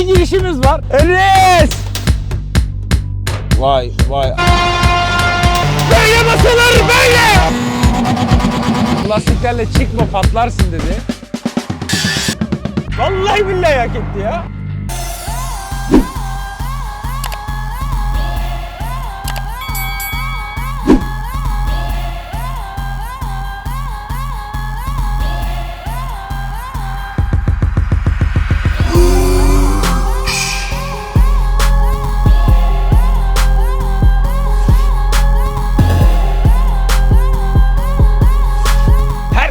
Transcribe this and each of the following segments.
bir girişimiz var. Enes! Vay vay. Böyle basılır böyle! Lastiklerle çıkma patlarsın dedi. Vallahi billahi hak etti ya.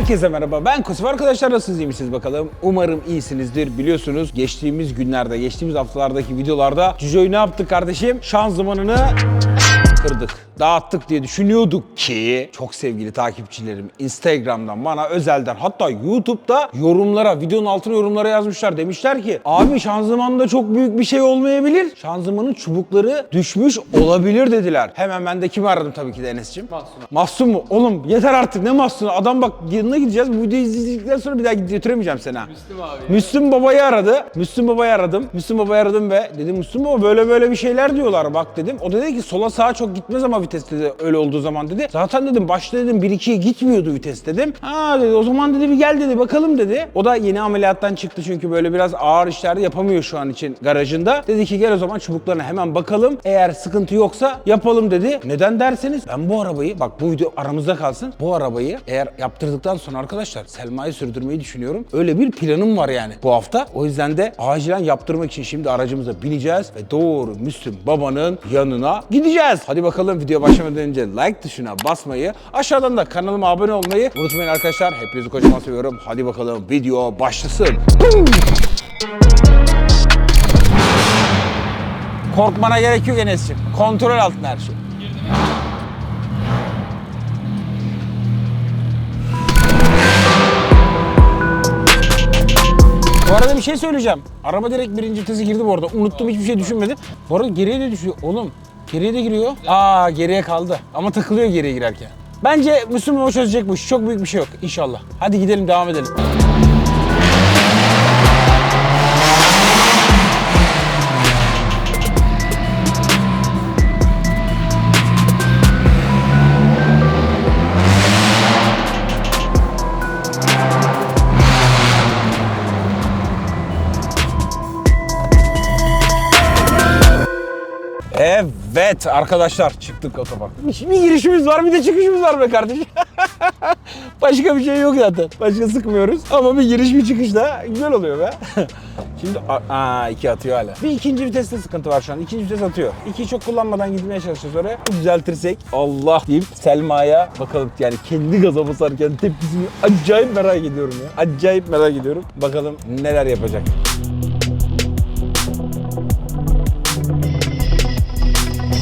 Herkese merhaba. Ben Kusuf arkadaşlar nasılsınız? İyi misiniz bakalım? Umarım iyisinizdir. Biliyorsunuz geçtiğimiz günlerde geçtiğimiz haftalardaki videolarda Cüco'yu ne yaptık kardeşim? Şanzımanını kırdık dağıttık diye düşünüyorduk ki çok sevgili takipçilerim Instagram'dan bana özelden hatta YouTube'da yorumlara videonun altına yorumlara yazmışlar demişler ki abi şanzımanda çok büyük bir şey olmayabilir şanzımanın çubukları düşmüş olabilir dediler hemen ben de kimi aradım tabii ki de Enes'cim Mahsun Mahsun mu? Oğlum yeter artık ne Mahsun'u adam bak yanına gideceğiz bu videoyu izledikten sonra bir daha götüremeyeceğim seni ha Müslüm abi. Müslüm Baba'yı aradı. Müslüm Baba'yı aradım. Müslüm Baba'yı aradım ve dedim Müslüm Baba böyle böyle bir şeyler diyorlar bak dedim. O da dedi ki sola sağa çok gitmez ama vites dedi öyle olduğu zaman dedi. Zaten dedim başta dedim 1-2'ye gitmiyordu vites dedim. Ha dedi o zaman dedi bir gel dedi bakalım dedi. O da yeni ameliyattan çıktı çünkü böyle biraz ağır işler yapamıyor şu an için garajında. Dedi ki gel o zaman çubuklarına hemen bakalım. Eğer sıkıntı yoksa yapalım dedi. Neden derseniz ben bu arabayı bak bu video aramızda kalsın. Bu arabayı eğer yaptırdıktan sonra arkadaşlar Selma'yı sürdürmeyi düşünüyorum. Öyle bir planım var yani bu hafta. O yüzden de acilen yaptırmak için şimdi aracımıza bineceğiz ve doğru Müslüm babanın yanına gideceğiz. Hadi bakalım video başlamadan önce like tuşuna basmayı, aşağıdan da kanalıma abone olmayı unutmayın arkadaşlar. Hepinizi kocaman seviyorum. Hadi bakalım video başlasın. Korkmana gerek yok Enes'ciğim. Kontrol altında her şey. Bu arada bir şey söyleyeceğim. Araba direkt birinci vitese girdi bu arada. Unuttum hiçbir şey düşünmedim. Bu arada geriye de düşüyor. Oğlum geriye de giriyor. Aa geriye kaldı. Ama takılıyor geriye girerken. Bence Müslüm Baba çözecek bu işi. Çok büyük bir şey yok inşallah. Hadi gidelim devam edelim. Evet arkadaşlar çıktık otopark. Bir, bir girişimiz var bir de çıkışımız var be kardeşim. Başka bir şey yok zaten. Başka sıkmıyoruz ama bir giriş bir çıkış da güzel oluyor be. Şimdi a- aa iki atıyor hala. Bir ikinci viteste sıkıntı var şu an. İkinci vites atıyor. İkiyi çok kullanmadan gitmeye çalışacağız oraya. Düzeltirsek Allah deyip Selma'ya bakalım yani kendi gaza basarken tepkisini acayip merak ediyorum ya. Acayip merak ediyorum. Bakalım neler yapacak.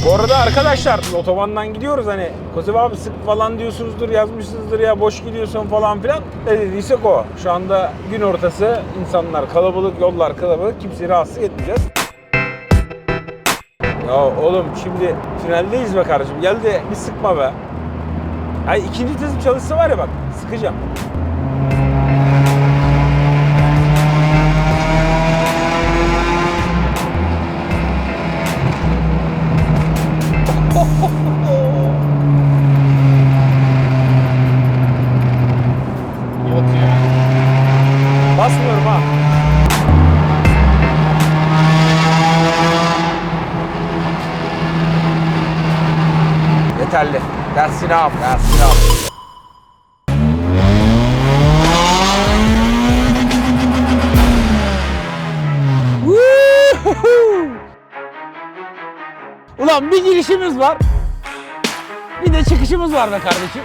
Bu arada arkadaşlar otobandan gidiyoruz hani Kozib abi sık falan diyorsunuzdur yazmışsınızdır ya boş gidiyorsun falan filan. Ne dediysek o. Şu anda gün ortası insanlar kalabalık yollar kalabalık kimseyi rahatsız etmeyeceğiz. Ya oğlum şimdi finaldeyiz be kardeşim gel de bir sıkma be. Ay ikinci tezim çalışsa var ya bak sıkacağım. Al, dersini al. Woohoo! Ulan bir girişimiz var. Bir de çıkışımız var be kardeşim.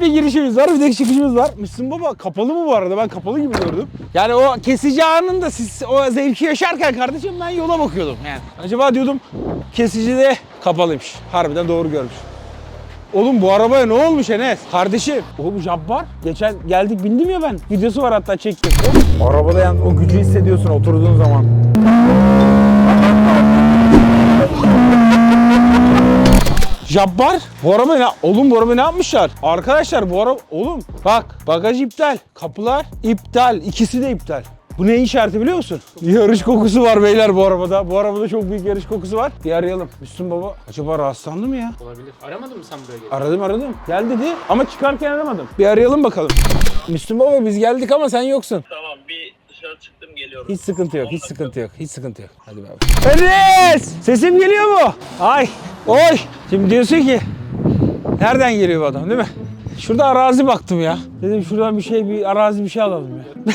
Bir girişimiz var, bir de çıkışımız var. Müslüm Baba kapalı mı bu arada? Ben kapalı gibi gördüm. Yani o kesici anında siz o zevki yaşarken kardeşim ben yola bakıyordum yani. Acaba diyordum kesici de kapalıymış. Harbiden doğru görmüş. Oğlum bu arabaya ne olmuş Enes? Kardeşim. Oğlum jump var. Geçen geldik bindim ya ben. Videosu var hatta çektim. Arabada yani o gücü hissediyorsun oturduğun zaman. Jabbar. Bu araba ne? Oğlum bu araba ne yapmışlar? Arkadaşlar bu araba... Oğlum bak bagaj iptal. Kapılar iptal. İkisi de iptal. Bu ne işareti biliyor musun? Yarış kokusu var beyler bu arabada. Bu arabada çok büyük yarış kokusu var. Bir arayalım. Müslüm baba acaba rahatsızlandı mı ya? Olabilir. Aramadın mı sen buraya gelip? Aradım aradım. Gel dedi ama çıkarken aramadım. Bir arayalım bakalım. Müslüm baba biz geldik ama sen yoksun. Tamam bir dışarı çıktım geliyorum. Hiç sıkıntı yok, hiç sıkıntı yok, hiç sıkıntı yok. Hadi baba. Enes! Sesim geliyor mu? Ay, oy! Şimdi diyorsun ki, nereden geliyor bu adam değil mi? Şurada arazi baktım ya. Dedim şuradan bir şey, bir arazi bir şey alalım ya.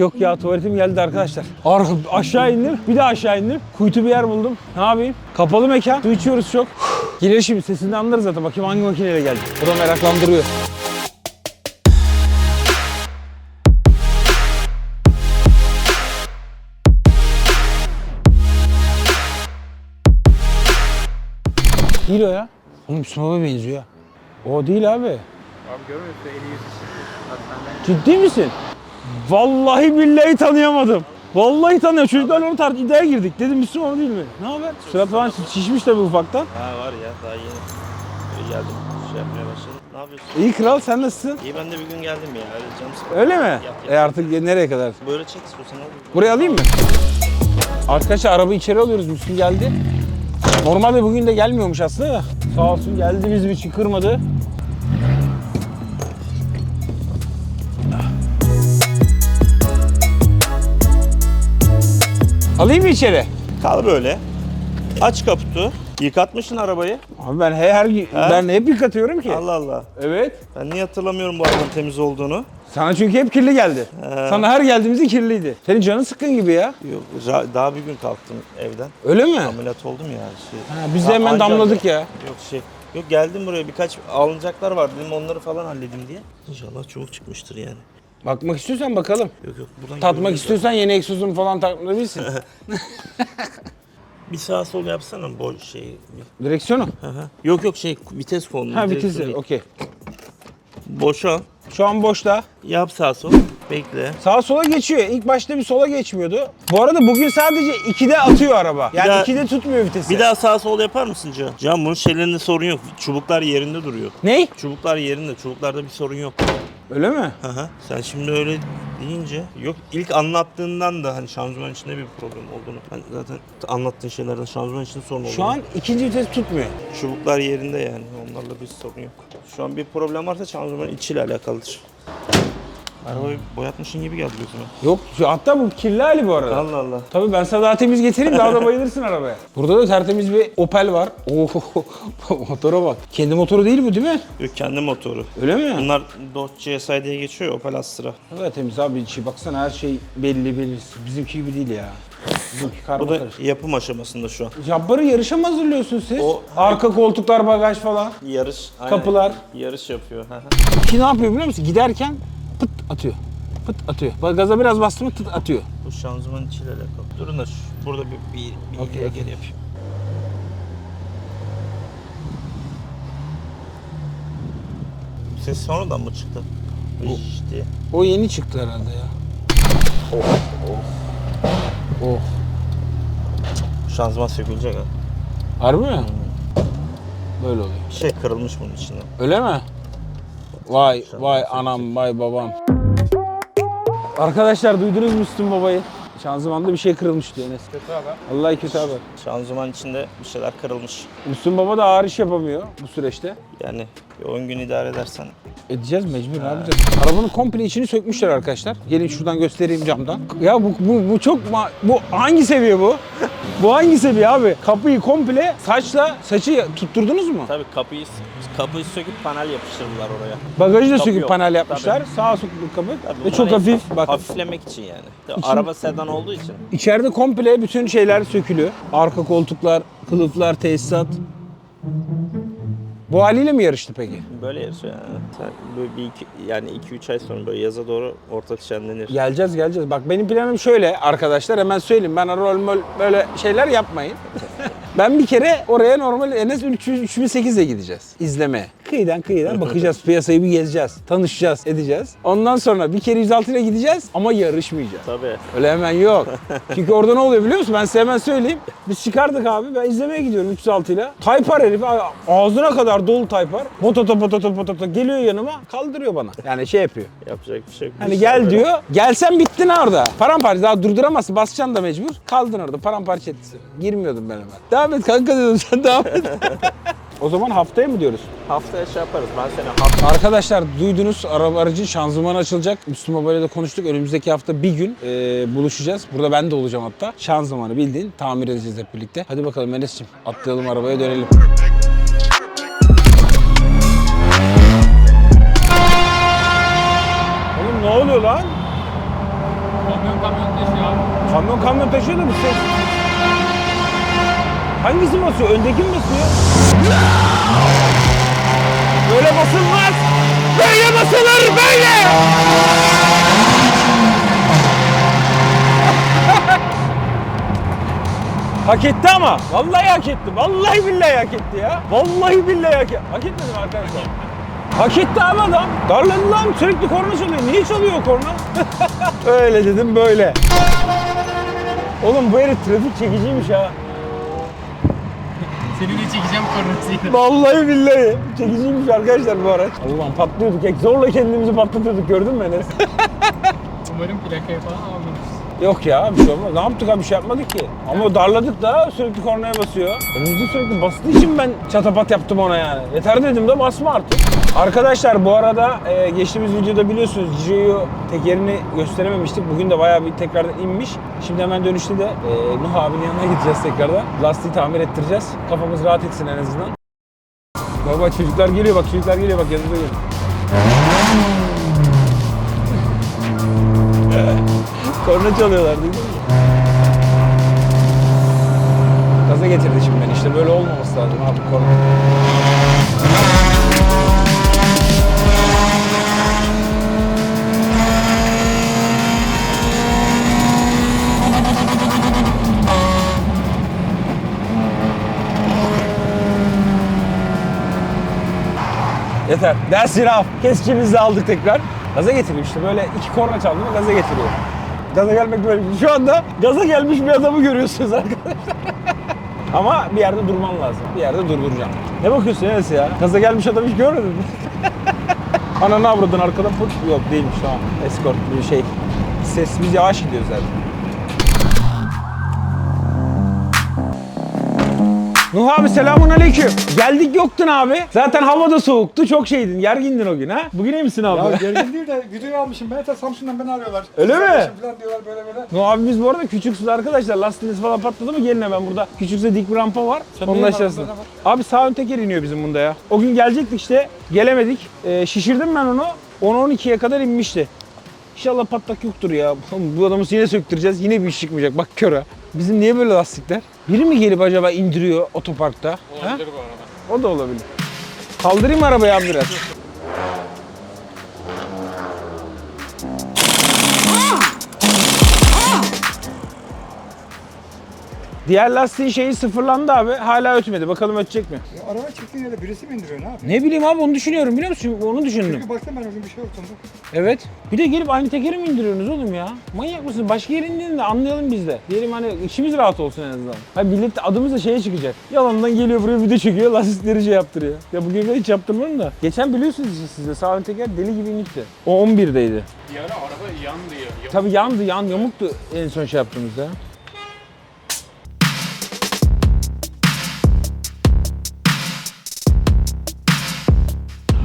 Yok ya tuvaletim geldi arkadaşlar. Ar aşağı indim, bir daha aşağı indim. Kuytu bir yer buldum. Ne yapayım? Kapalı mekan, su içiyoruz çok. Gelir şimdi sesinden anlarız zaten. Bakayım hangi makineyle geldi. O da meraklandırıyor. Değil o ya. Oğlum Müslüm Baba benziyor ya. O değil abi. Abi. Bak senden Ciddi misin? Vallahi billahi tanıyamadım. Vallahi tanıyorum. Çocuklarla onu tart iddiaya girdik. Dedim Müslüm Baba değil mi? Ne haber? Surat falan şişmiş tabii ufaktan. Ha var ya daha yeni. Böyle geldim şey yapmaya başladım. Ne yapıyorsun? İyi kral sen nasılsın? İyi ben de bir gün geldim ya. Öyle canım sıkıldı. Öyle mi? Yap, yap. E artık nereye kadar? Böyle çek istiyorsan al. Buraya alayım mı? Arkadaşlar araba içeri alıyoruz. Müslüm geldi. Normalde bugün de gelmiyormuş aslında da. Sağ olsun geldi bizim için kırmadı. Alayım mı içeri? Kal böyle. Aç kaputu. Yıkatmışsın arabayı. Abi ben her ben hep yıkatıyorum ki. Allah Allah. Evet. Ben niye hatırlamıyorum bu arabanın temiz olduğunu? Sana çünkü hep kirli geldi. He. Sana her geldiğimizde kirliydi. Senin canın sıkkın gibi ya. Yok daha bir gün kalktım evden. Öyle mi? Ameliyat oldum ya. Şey. Ha, biz de hemen anca- damladık ya. Yok şey. Yok geldim buraya birkaç alınacaklar var dedim onları falan halledeyim diye. İnşallah çabuk çıkmıştır yani. Bakmak istiyorsan bakalım. Yok yok buradan Tatmak istiyorsan yeni egzozunu falan takmayabilirsin. Bir sağa sol yapsana boş şey. Direksiyonu. Yok yok şey vites konu. Ha vitesi değil. okey. Boşa. Şu an boşta. Yap sağa sol. Bekle. Sağa sola geçiyor. İlk başta bir sola geçmiyordu. Bu arada bugün sadece 2'de atıyor araba. Yani daha- 2'de tutmuyor vitesi. Bir daha sağa sol yapar mısın Can? Can bunun şeylerinde sorun yok. Çubuklar yerinde duruyor. Ney? Çubuklar yerinde. Çubuklarda bir sorun yok. Öyle mi? Hı hı. Sen şimdi öyle deyince yok ilk anlattığından da hani şanzıman içinde bir problem olduğunu. Ben zaten anlattığın şeylerden şanzıman içinde sorun olduğunu. Şu an ikinci vites tutmuyor. çubuklar yerinde yani. Onlarla bir sorun yok. Şu an bir problem varsa şanzıman içiyle alakalıdır. Arabayı boyatmışın gibi geldi gözüme. Yok hatta bu kirli hali bu arada. Allah Allah. Tabii ben sana daha temiz getireyim daha da bayılırsın arabaya. Burada da tertemiz bir Opel var. Oo motora bak. Kendi motoru değil bu değil mi? Yok kendi motoru. Öyle mi? Bunlar Dodge GSI diye geçiyor Opel Astra. Kadar temiz abi içi. Baksana her şey belli belli. Bizimki gibi değil ya. Bizimki Bu karma da karışık. yapım aşamasında şu an. Jabbarı yarışa mı hazırlıyorsun siz? O- Arka koltuklar, bagaj falan. Yarış. aynen. Kapılar. Yarış yapıyor. Ki ne yapıyor biliyor musun? Giderken pıt atıyor. Pıt atıyor. Gaza biraz bastı mı tıt atıyor. Bu şanzıman içiyle alakalı. Durun da şu, burada bir, bir, bir Okey, geri okey. yapayım. Ses sonradan mı çıktı? İşte. O yeni çıktı herhalde ya. Oh. Şanzıman sökülecek ha. Harbi mi? Böyle oluyor. Bir şey kırılmış bunun içinde. Öyle mi? Vay vay anam vay babam. Arkadaşlar duydunuz Müslüm babayı. Şanzımanda bir şey kırılmış diyor Enes. kötü haber. Vallahi kötü haber. Şanzıman içinde bir şeyler kırılmış. Müslüm baba da ağır iş yapamıyor bu süreçte. Yani bir 10 gün idare edersen Edeceğiz mecbur ne yapacağız? Arabanın komple içini sökmüşler arkadaşlar. Gelin şuradan göstereyim camdan. Ya bu bu, bu çok ma- bu hangi seviye bu? bu hangi seviye abi? Kapıyı komple saçla saçı tutturdunuz mu? Tabii kapıyı kapıyı söküp panel yapıştırdılar oraya. Bagajı da Kapı söküp yok. panel yapmışlar. Sağa söküp kapı. Tabii Ve çok hafif. Bak Hafiflemek için yani. Tabii Araba sedan olduğu için. içeride komple bütün şeyler sökülüyor. Arka koltuklar, kılıflar, tesisat. Bu haliyle mi yarıştı peki? Böyle yarışıyor yani. Sen böyle bir iki, yani 2-3 ay sonra böyle yaza doğru orta şenlenir. Geleceğiz geleceğiz. Bak benim planım şöyle arkadaşlar hemen söyleyeyim. Bana rol mol böyle şeyler yapmayın. Ben bir kere oraya normal Enes 3008'e gideceğiz izlemeye. Kıyıdan kıyıdan bakacağız, piyasayı bir gezeceğiz, tanışacağız, edeceğiz. Ondan sonra bir kere 106 ile gideceğiz ama yarışmayacağız. Tabii. Öyle hemen yok. Çünkü orada ne oluyor biliyor musun? Ben size hemen söyleyeyim. Biz çıkardık abi. Ben izlemeye gidiyorum 306 ile. Taypar herif ağzına kadar dolu Taypar. Pototo pototo pototo geliyor yanıma kaldırıyor bana. Yani şey yapıyor. Yapacak bir şey yok. Hani gel diyor. Gelsen bittin orada. Paramparça daha durduramazsın. Basacaksın da mecbur. Kaldın orada. Paramparça etti. Girmiyordum ben hemen. Devam et kanka dedim sen devam et. o zaman haftaya mı diyoruz? Haftaya şey yaparız. Ben seni hafta Arkadaşlar duydunuz araba aracın şanzımanı açılacak. Müslüm Baba ile de konuştuk. Önümüzdeki hafta bir gün e, buluşacağız. Burada ben de olacağım hatta. Şanzımanı bildiğin tamir edeceğiz hep birlikte. Hadi bakalım Enes'ciğim atlayalım arabaya dönelim. Oğlum ne oluyor lan? Kamyon kamyon taşıyor abi. Kamyon kamyon taşıyor da bu ses. Hangisi basıyor? Öndeki mi basıyor? Böyle basılmaz. Böyle basılır böyle. hak etti ama. Vallahi hak etti. Vallahi billahi hak etti ya. Vallahi billahi hak etti. Hak etmedi mi arkadaşlar? Hak etti abi adam. Darladı lan sürekli korna çalıyor. Niye çalıyor o korna? Öyle dedim böyle. Oğlum bu herif trafik çekiciymiş ha. Seni de çekeceğim kornasıyla. Vallahi billahi. Çekiciymiş arkadaşlar bu araç. Ulan patlıyorduk. Ek zorla kendimizi patlatıyorduk gördün mü Enes? Umarım plakayı falan almamışız. Yok ya bir şey olmaz. Ne yaptık abi bir şey yapmadık ki. Ama darladık da sürekli kornaya basıyor. Önümüzde sürekli bastığı için ben çatapat yaptım ona yani. Yeter dedim de basma artık. Arkadaşlar bu arada e, geçtiğimiz videoda biliyorsunuz Gio tekerini gösterememiştik. Bugün de bayağı bir tekrardan inmiş. Şimdi hemen dönüşte de e, Nuh abinin yanına gideceğiz tekrardan. Lastiği tamir ettireceğiz. Kafamız rahat etsin en azından. Baba çocuklar geliyor bak çocuklar geliyor bak yanımda geliyor. Korna çalıyorlar değil mi? Gaza getirdi şimdi beni işte böyle olmaması lazım abi korna. Yeter. That's enough. Kesicimizi de aldık tekrar. Gaza getiriyor işte böyle iki korna çaldı mı gaza getiriyor. Gaza gelmek böyle. Şu anda gaza gelmiş bir adamı görüyorsunuz arkadaşlar. Ama bir yerde durman lazım. Bir yerde durduracağım. Ne bakıyorsun Enes ya? Gaza gelmiş adam hiç görmedin mi? Ananı avradın arkada put. Yok değilmiş tamam. Escort bir şey. Ses biz yavaş gidiyoruz zaten. Nuh abi selamun aleyküm. Geldik yoktun abi. Zaten hava da soğuktu. Çok şeydin. Gergindin o gün ha. Bugün iyi misin abi? Ya gergin değil de videoyu almışım. Ben de Samsun'dan beni arıyorlar. Öyle mi? Falan diyorlar böyle böyle. Nuh abi biz bu arada küçüksüz arkadaşlar. Lastiğiniz falan patladı mı gelin hemen burada. Küçükse dik bir rampa var. Onun neyin aşağısında. arabada var? Abi sağ ön teker iniyor bizim bunda ya. O gün gelecektik işte. Gelemedik. Ee, şişirdim ben onu. 10-12'ye kadar inmişti. İnşallah patlak yoktur ya. Bu adamı yine söktüreceğiz. Yine bir iş çıkmayacak. Bak kör ha. Bizim niye böyle lastikler? Biri mi gelip acaba indiriyor otoparkta? Ha? Olabilir bu arada. O da olabilir. Kaldırayım arabayı abi biraz. Diğer lastiğin şeyi sıfırlandı abi. Hala ötmedi. Bakalım ötecek mi? Ya araba çektiğin yerde birisi mi indiriyor ne yapıyor? Ne bileyim abi onu düşünüyorum biliyor musun? Onu düşündüm. Çünkü baktım ben o gün bir şey ortamda. Evet. Bir de gelip aynı tekeri mi indiriyorsunuz oğlum ya? Manyak mısın? Başka yere indirin de anlayalım biz de. Diyelim hani içimiz rahat olsun en azından. Ha millet adımız da şeye çıkacak. Yalandan geliyor buraya video çekiyor lastikleri şey yaptırıyor. Ya bugün ben hiç yaptırmadım da. Geçen biliyorsunuz işte sizde sağ ön teker deli gibi inikti. O 11'deydi. Bir ara araba yandı ya. Tabii yandı, yan yamuktu en son şey yaptığımızda.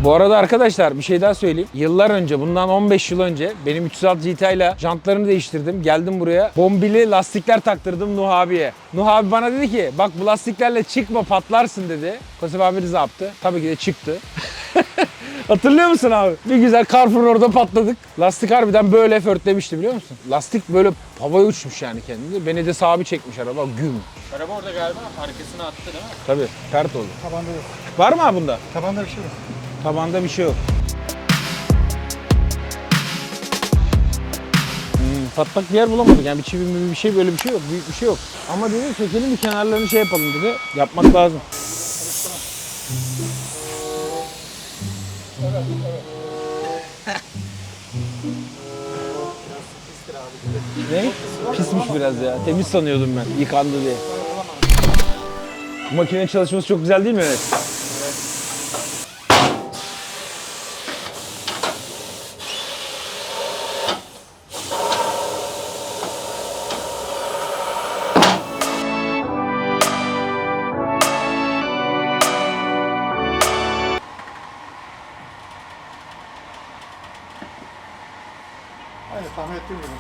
Bu arada arkadaşlar bir şey daha söyleyeyim. Yıllar önce, bundan 15 yıl önce benim 306 GT ile jantlarını değiştirdim. Geldim buraya. Bombili lastikler taktırdım Nuh abiye. Nuh abi bana dedi ki bak bu lastiklerle çıkma patlarsın dedi. Kosif abi rıza yaptı. Tabii ki de çıktı. Hatırlıyor musun abi? Bir güzel Carrefour'un orada patladık. Lastik harbiden böyle förtlemişti biliyor musun? Lastik böyle havaya uçmuş yani kendini. Beni de sağa bir çekmiş araba güm. Araba orada galiba arkasına attı değil mi? Tabii pert oldu. Tabanda yok. Var mı abi bunda? Tabanda bir şey yok. Tabanda bir şey yok. Hmm. patlak bir yer bulamadık. Yani bir çivi mi bir şey böyle bir şey yok. Büyük bir şey yok. Ama dedi sökelim bir kenarlarını şey yapalım dedi. Yapmak lazım. ne? Pismiş biraz ya. Temiz sanıyordum ben. Yıkandı diye. Bu makinenin çalışması çok güzel değil mi Enes?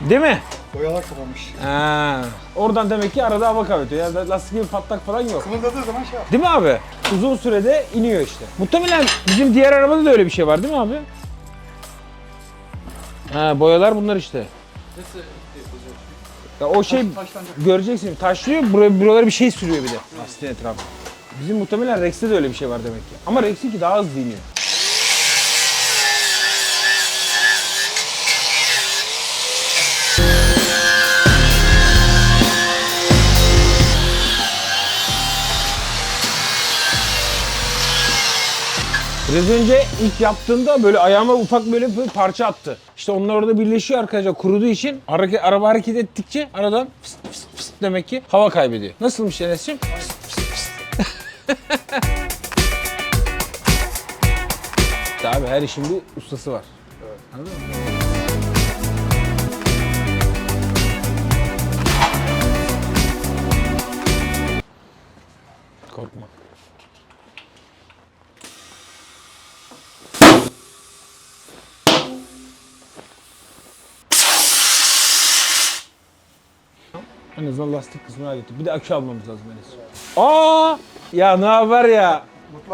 Değil mi? Boyalar kapanmış. Ha. Oradan demek ki arada hava kaybediyor. Yani lastik gibi patlak falan yok. Kımıldadığı zaman şey yap. Değil mi abi? Uzun sürede iniyor işte. Muhtemelen bizim diğer arabada da öyle bir şey var değil mi abi? Ha boyalar bunlar işte. Nasıl yapılacak? Ya o şey Taşlanacak. göreceksin taşlıyor buraya buralara bir şey sürüyor bir de lastiğin etrafına. Bizim muhtemelen Rex'te de öyle bir şey var demek ki. Ama Rex'inki daha hızlı iniyor. Biraz önce ilk yaptığında böyle ayağıma ufak böyle bir parça attı. İşte onlar orada birleşiyor arkadaşlar kuruduğu için hareket, araba hareket ettikçe aradan fıst fıst fıst demek ki hava kaybediyor. Nasılmış Enes'ciğim? Fıst fıst fıst. Abi her işin bir ustası var. Anladın mı? En azından lastik kısmını hallettik. Bir de akü almamız lazım Enes. Aa! Ya ne haber ya?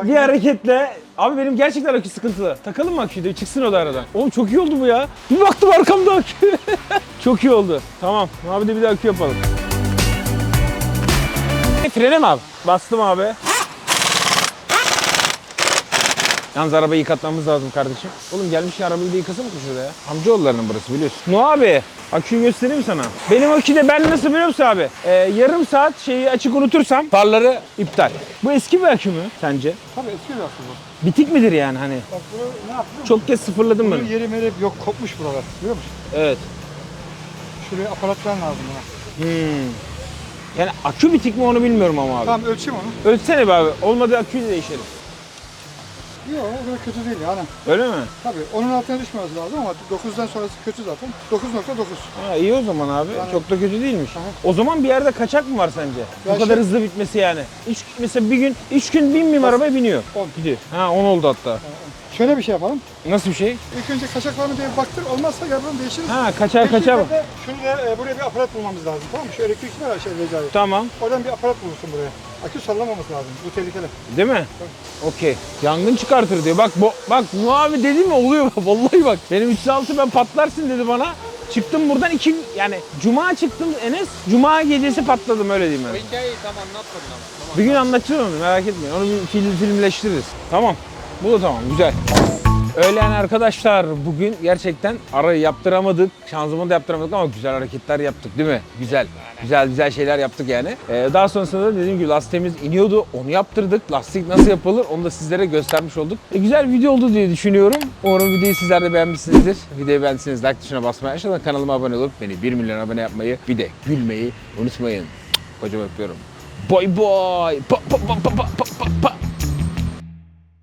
Bir hareketle Abi benim gerçekten akü sıkıntılı. Takalım mı aküyü de çıksın o da aradan. Oğlum çok iyi oldu bu ya. Bir baktım arkamda akü. çok iyi oldu. Tamam. Abi de bir de akü yapalım. Frene mi abi? Bastım abi. Yalnız arabayı yıkatmamız lazım kardeşim. Oğlum gelmiş ya arabayı da yıkasın mı şurada ya? Amcaoğullarının burası biliyorsun. No abi. Aküyü göstereyim sana. Benim aküde ben nasıl biliyor musun abi? Ee, yarım saat şeyi açık unutursam farları iptal. Bu eski bir akü mü sence? Tabii eski bir aslında bu. Bitik midir yani hani? Bak bunu ne yaptın? Çok kez sıfırladım Bunun ben. yeri meri yok kopmuş buralar. Biliyor musun? Evet. Şuraya aparatlar lazım buna. Hmm. Yani akü bitik mi onu bilmiyorum ama abi. Tamam ölçeyim onu. Ölçsene be abi. Olmadı aküyü de değişelim. Yok o kadar kötü değil yani. Öyle mi? Tabii onun altına düşmemesi lazım ama 9'dan sonrası kötü zaten. 9.9. Ha, iyi o zaman abi. Yani- Çok da kötü değilmiş. Aha. O zaman bir yerde kaçak mı var sence? Ya Bu kadar şey- hızlı bitmesi yani. Üç, mesela bir gün, üç gün binmeyeyim arabaya biniyor. On. Gidiyor. Ha 10 oldu hatta. Şöyle bir şey yapalım. Nasıl bir şey? İlk önce kaçak var mı diye baktır. Olmazsa yarın değişiriz. Ha kaçar kaçar mı? Şurada, şurada e, buraya bir aparat bulmamız lazım. Tamam mı? Şu elektrik var ya şey Recai. Tamam. Oradan bir aparat bulursun buraya. Akü sallamaması lazım. Bu tehlikeli. Değil mi? Okey. Yangın çıkartır diyor. Bak bu, bak bu abi dedi mi oluyor. Vallahi bak. Benim 306 ben patlarsın dedi bana. Çıktım buradan iki yani cuma çıktım Enes. Cuma gecesi patladım öyle diyeyim O ben. hikayeyi tam anlatmadın ama. Tamam. Bir gün anlatacağım onu merak etmeyin. Onu bir film, filmleştiririz. Tamam. Bu da tamam güzel. Öyle yani arkadaşlar bugün gerçekten arayı yaptıramadık. Şanzımanı da yaptıramadık ama güzel hareketler yaptık değil mi? Güzel. Güzel güzel şeyler yaptık yani. Ee, daha sonrasında da dediğim gibi lastiğimiz iniyordu. Onu yaptırdık. Lastik nasıl yapılır onu da sizlere göstermiş olduk. E, güzel bir video oldu diye düşünüyorum. Umarım videoyu sizler de beğenmişsinizdir. Videoyu beğendiyseniz like tuşuna basmayı, aşağıdan kanalıma abone olup beni 1 milyon abone yapmayı, bir de gülmeyi unutmayın. Kocaman öpüyorum. Bye bye. Pa, pa, pa, pa, pa, pa, pa.